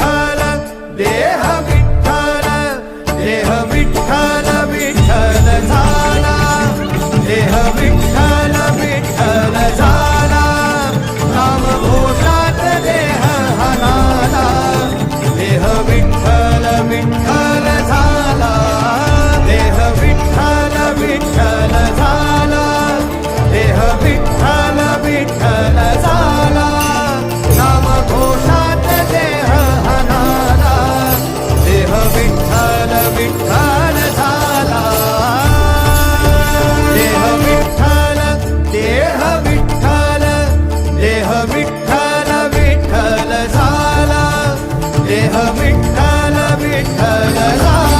फल दे देह विठ्ठल विठ्ठल